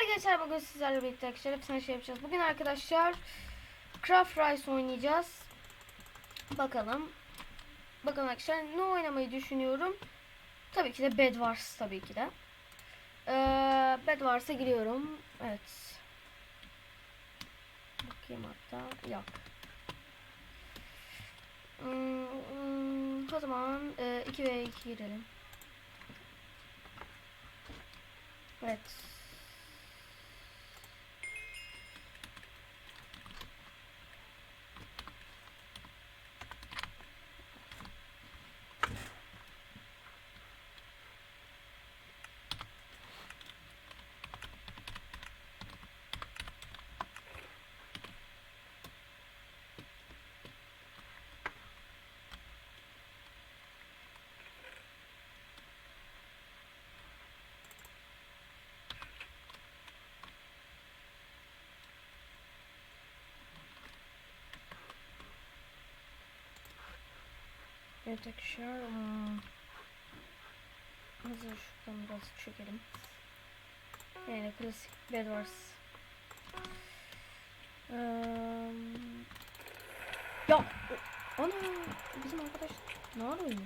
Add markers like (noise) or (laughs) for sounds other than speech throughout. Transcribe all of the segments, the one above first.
arkadaşlar bugün sizlerle birlikte arkadaşlar hepsine şey yapacağız. Bugün arkadaşlar Craft Rise oynayacağız. Bakalım. Bakalım arkadaşlar ne oynamayı düşünüyorum. Tabii ki de Bed Wars tabii ki de. Ee, Bed Wars'a giriyorum. Evet. Bakayım hatta. Yok. Hmm, hmm, o zaman e, 2 ve 2 girelim. Evet. Evet arkadaşlar. Hazır şuradan biraz çekelim. Yani klasik Bed Wars. Eee, ya ana bizim arkadaş ne yapıyor?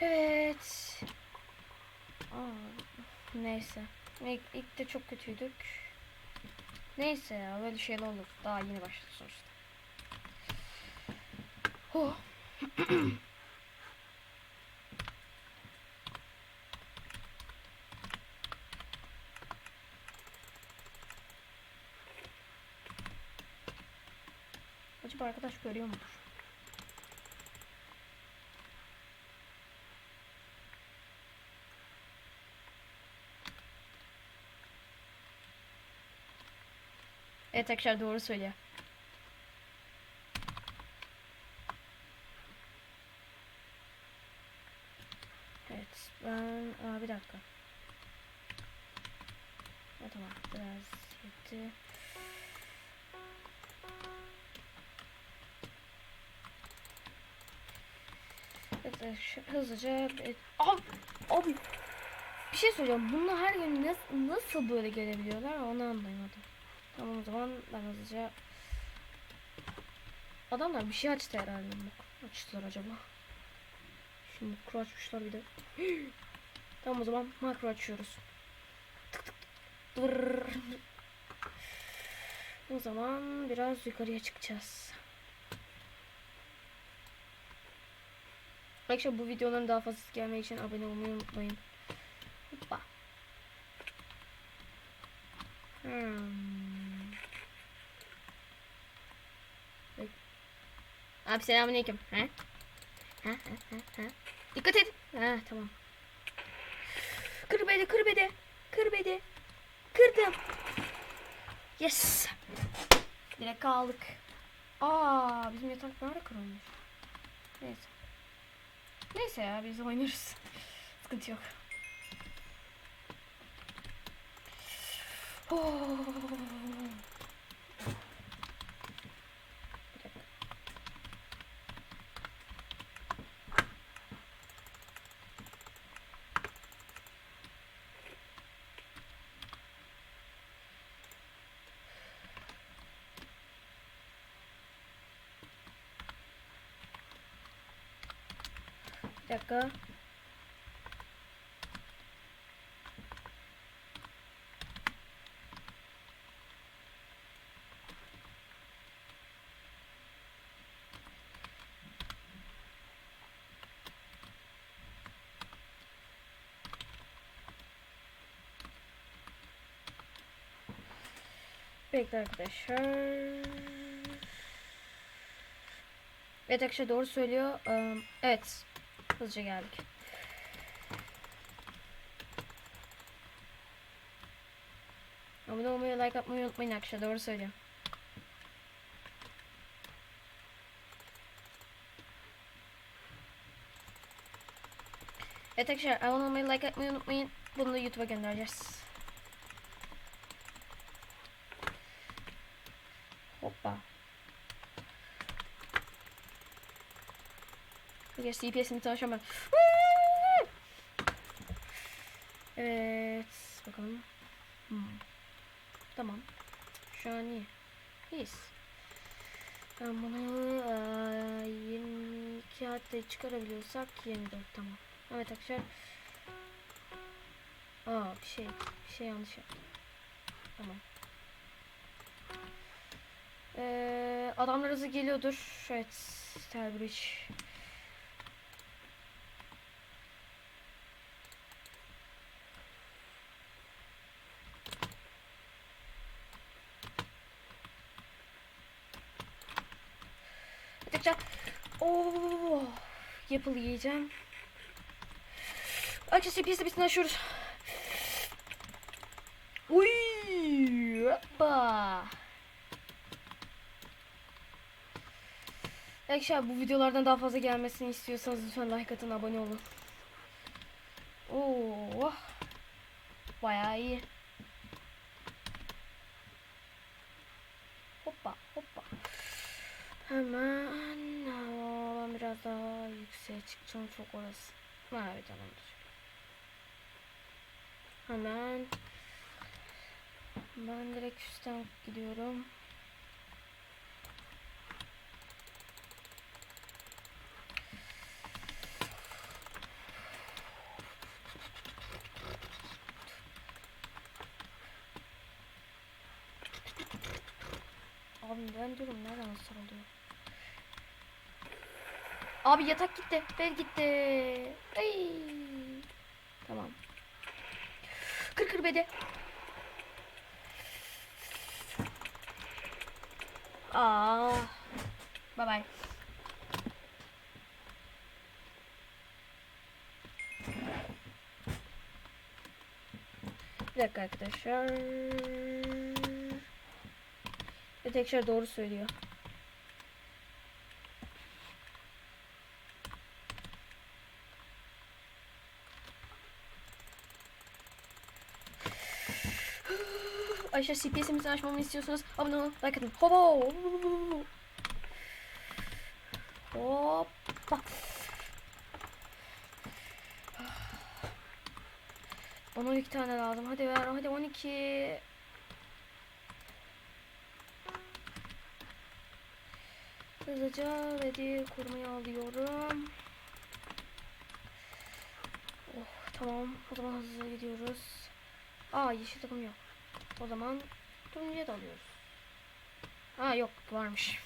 Evet. Aa, neyse. İlk, ilk de çok kötüydük. Neyse ya böyle şeyler olur. Daha yeni başladı sonuçta. Oh. (clears throat) Acaba arkadaş görüyor mudur? Evet arkadaşlar doğru söylüyor. Evet ben Aa, bir dakika. Ha, tamam biraz yetti. Evet, arkadaşlar, hızlıca bir- abi, abi bir şey söyleyeceğim. Bunlar her gün nasıl, nasıl böyle gelebiliyorlar onu anlayamadım. Tamam o zaman ben hızlıca Adamlar bir şey açtı herhalde. Açtılar acaba? Şimdi makro açmışlar bir de. (gasps) tamam o zaman makro açıyoruz. Tık tık. Dırrrr. O zaman biraz yukarıya çıkacağız. Arkadaşlar bu videoların daha fazla gelmeyi için abone olmayı unutmayın. Hoppa. Hmm. Abi selamünaleyküm. Ha? Ha, ha, ha. Dikkat et. Ha, tamam. Kır beni, kır beni. Kır beni. Kırdım. Yes. Direkt aldık. Aa, bizim yatak nerede kırılmış? Neyse. Neyse ya biz oynarız. Sıkıntı yok. Oh. Bir dakika. Bekle arkadaşlar. Evet arkadaşlar doğru söylüyor. Ee, evet. Hızlıca geldik. Abone olmayı, like atmayı unutmayın arkadaşlar. Doğru söylüyor. Evet arkadaşlar abone olmayı, like atmayı unutmayın. Bunu da YouTube'a göndereceğiz. Peki CPS'ini çalışamam. Evet. Bakalım. Tamam. Şu an iyi. İyiyiz. Ben bunu eee, 22 hatta çıkarabiliyorsak 24 tamam. Evet arkadaşlar. Aa bir şey bir şey yanlış yaptım. Tamam. Eee adamlar hızlı geliyordur. Evet. Starbridge. Arkadaşlar. Oo, yapılı yiyeceğim. Arkadaşlar piyasa bitini açıyoruz. Uy, hoppa. Arkadaşlar bu videolardan daha fazla gelmesini istiyorsanız lütfen like atın, abone olun. Oo, bayağı iyi. Hoppa, hoppa. Hemen biraz daha yükseğe çıkacağım çok orası. Evet tamamdır. Hemen ben direkt üstten gidiyorum. Abi ben diyorum nereden hasar oluyor? Abi yatak gitti. Bel gitti. Ay. Tamam. Kır kır bedi. Aa. Bye bye. Bir dakika arkadaşlar. Ve tekrar doğru söylüyor. Ayşe CPS'imizi açmamı istiyorsanız abone olun, like atın. Hobo! Hoppa! Bana 12 tane lazım. Hadi ver. Hadi 12. Hızlıca ready kurmayı alıyorum. Oh, tamam. O zaman hızlı gidiyoruz. Aa yeşil takım yok. O zaman turuncuya da alıyoruz. Ha yok varmış.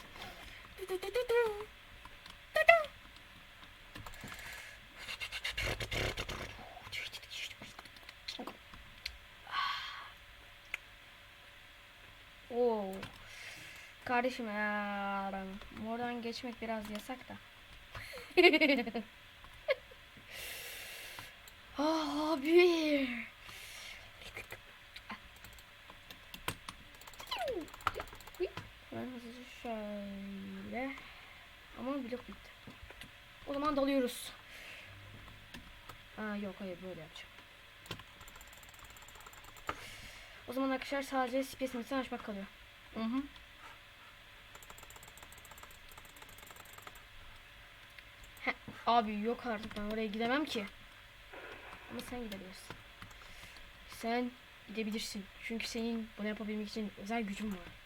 Oo. Kardeşim ya mordan geçmek biraz yasak da. (laughs) Ah, Abi. Ben hızlıca şöyle. Ama blok bitti. O zaman dalıyoruz. Aa, yok hayır böyle yapacağım. O zaman arkadaşlar sadece CPS'imizi açmak kalıyor. Hı hı. Heh, Abi yok artık ben oraya gidemem ki. Ama sen gidebilirsin. Sen gidebilirsin. Çünkü senin bunu yapabilmek için özel gücün var.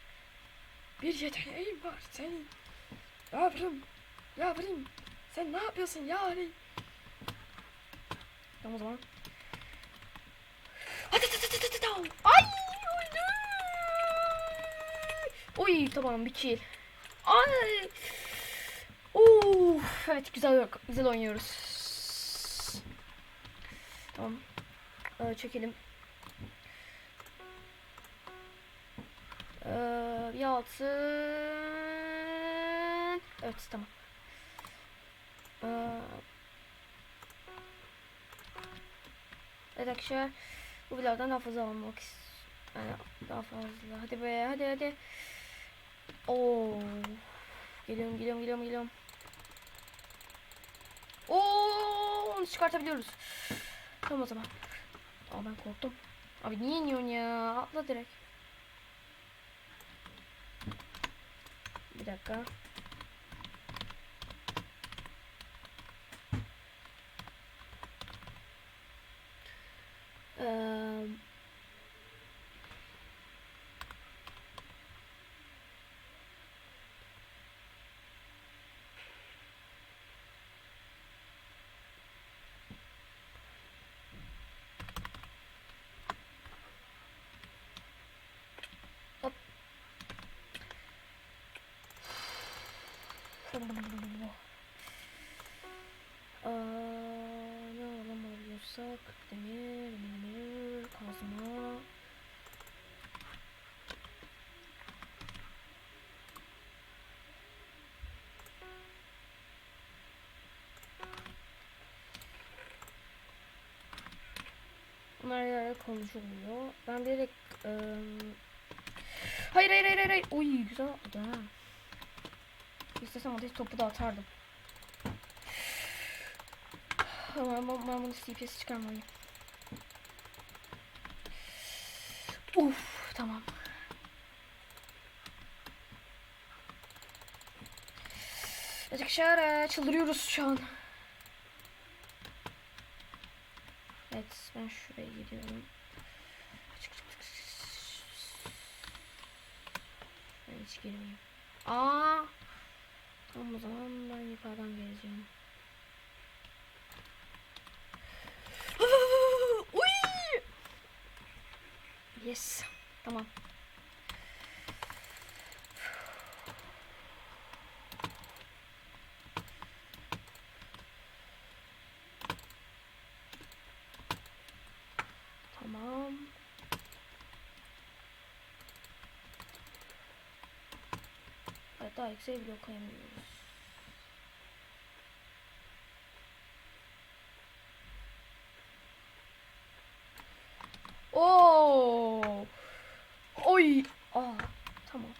Bir yeteneğin var senin. Yavrum. Yavrum. Sen ne yapıyorsun yavrum? Tamam o zaman. Hadi hadi hadi hadi hadi. Ay öldü. Oy tamam bir kill. Ay. Uf, evet güzel güzel oynuyoruz. Tamam. Ee, çekelim. Ee, bir altın. Evet tamam. Ee, evet arkadaşlar. Bu vlogdan daha fazla almak yani daha fazla. Hadi be hadi hadi. Oo. Geliyorum geliyorum geliyorum geliyorum. Oo, onu çıkartabiliyoruz. Tamam o zaman. Aa ben korktum. Abi niye iniyorsun ya? Atla direkt. Bir dakika. Bunlar yer kalıcı oluyor. Ben direkt eee, Hayır hayır hayır hayır, hayır. Oy güzel oldu ha. İstesem ateş topu da atardım. Ama ben, ben bunu CPS çıkarmalıyım. Uf tamam. Arkadaşlar çıldırıyoruz şu an. Evet ben şuraya gidiyorum. Ben hiç girmeyeyim. Aa. Tamam o zaman ben yukarıdan geleceğim. (gasps) Yes. Tamam. Evet daha yüksek bile okuyamıyoruz. Oo! Oy! Aa, tamam.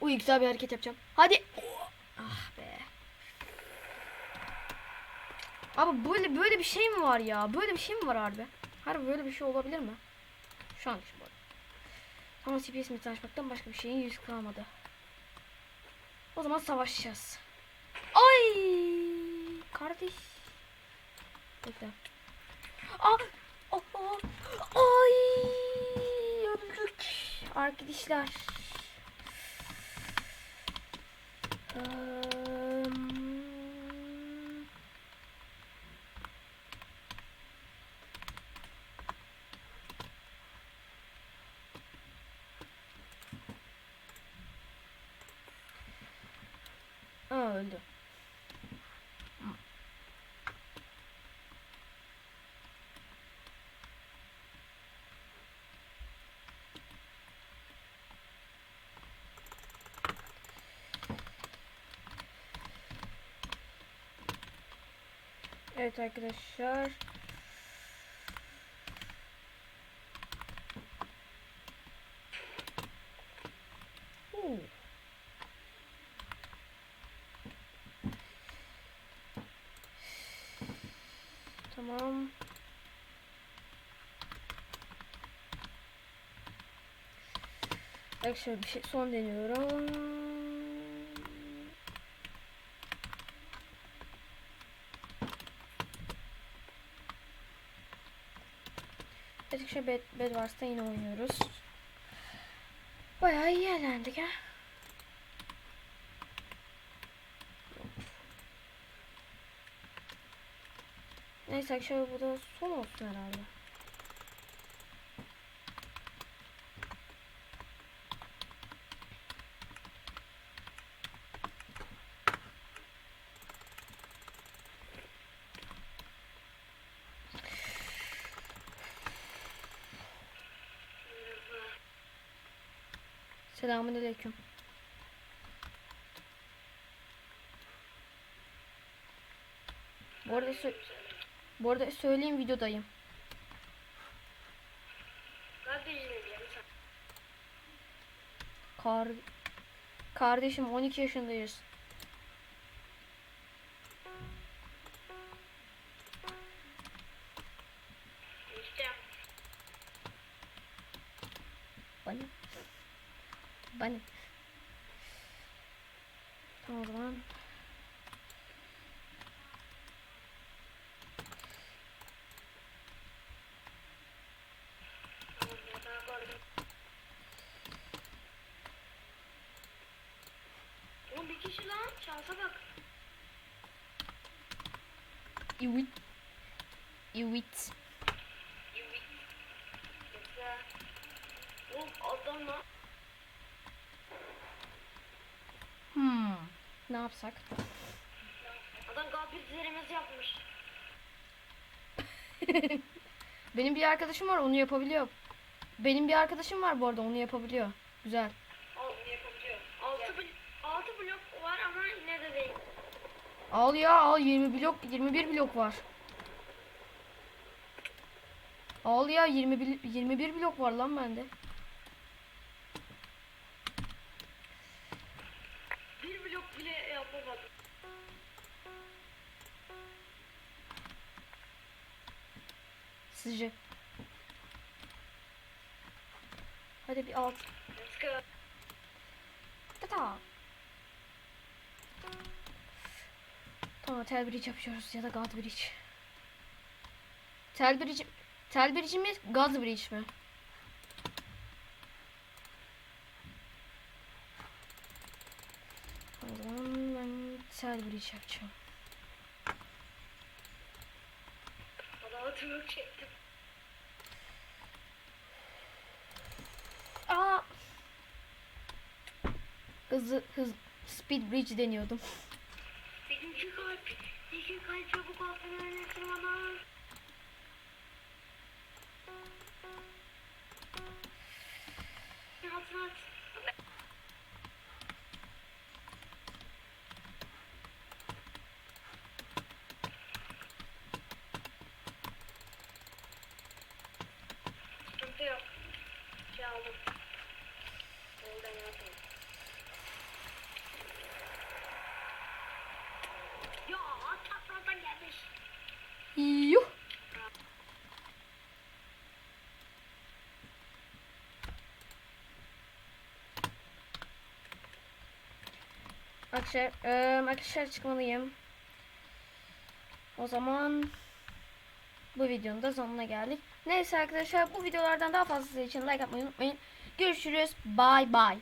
Uy güzel bir hareket yapacağım. Hadi. Ah be. Abi böyle böyle bir şey mi var ya? Böyle bir şey mi var harbi? Harbi böyle bir şey olabilir mi? Şu an bu arada. Ama CPS mi açmaktan başka bir şeyin yüz kalmadı. O zaman savaşacağız. Ay! Kardeş. Bekle. Aa! Oh, oh. Ay! Öldük. Arkadaşlar. Eee, Aa, öldü. Evet arkadaşlar. Oo. Tamam. Şöyle bir şey son deniyorum. Şu Bed, Bedwars'ta yine oynuyoruz. Bayağı iyi yerlendik ha. Neyse arkadaşlar bu da son olsun herhalde. Selamünaleyküm. Bu arada bu arada söyleyeyim videodayım. Kar Kardeşim 12 yaşındayız. Tamam o zaman. Oğlum bir kişi lan şansa bak. Evet. Evet. Yoksa Oğlum adam lan. Hmm. Ne yapsak? Adam gafil üzerimiz yapmış. (laughs) Benim bir arkadaşım var onu yapabiliyor. Benim bir arkadaşım var bu arada onu yapabiliyor. Güzel. Al bunu yapabiliyor. 6 bl 6 blok var ama yine de değil. Al ya al 20 blok 21 blok var. Al ya 21 21 blok var lan bende. Sizce? Hadi bir alt. Tata. Tamam tel bridge yapıyoruz ya da god bridge. Tel bridge tel bridge mi god bridge mi? O zaman ben tel bridge yapacağım. Tümük çektim. Aa! Hızlı hız speed bridge deniyordum. Benimki kalp. İki kalp çabuk altına oynasın bana. Altına at. Sıkıntı yok. Şey aldım. Oradan yapayım. Ya takladan gelmiş. Yuh! Arkadaşlar, arkadaşlar çıkmalıyım. O zaman bu videonun da sonuna geldik. Neyse arkadaşlar bu videolardan daha fazlası için like atmayı unutmayın. Görüşürüz. Bye bye.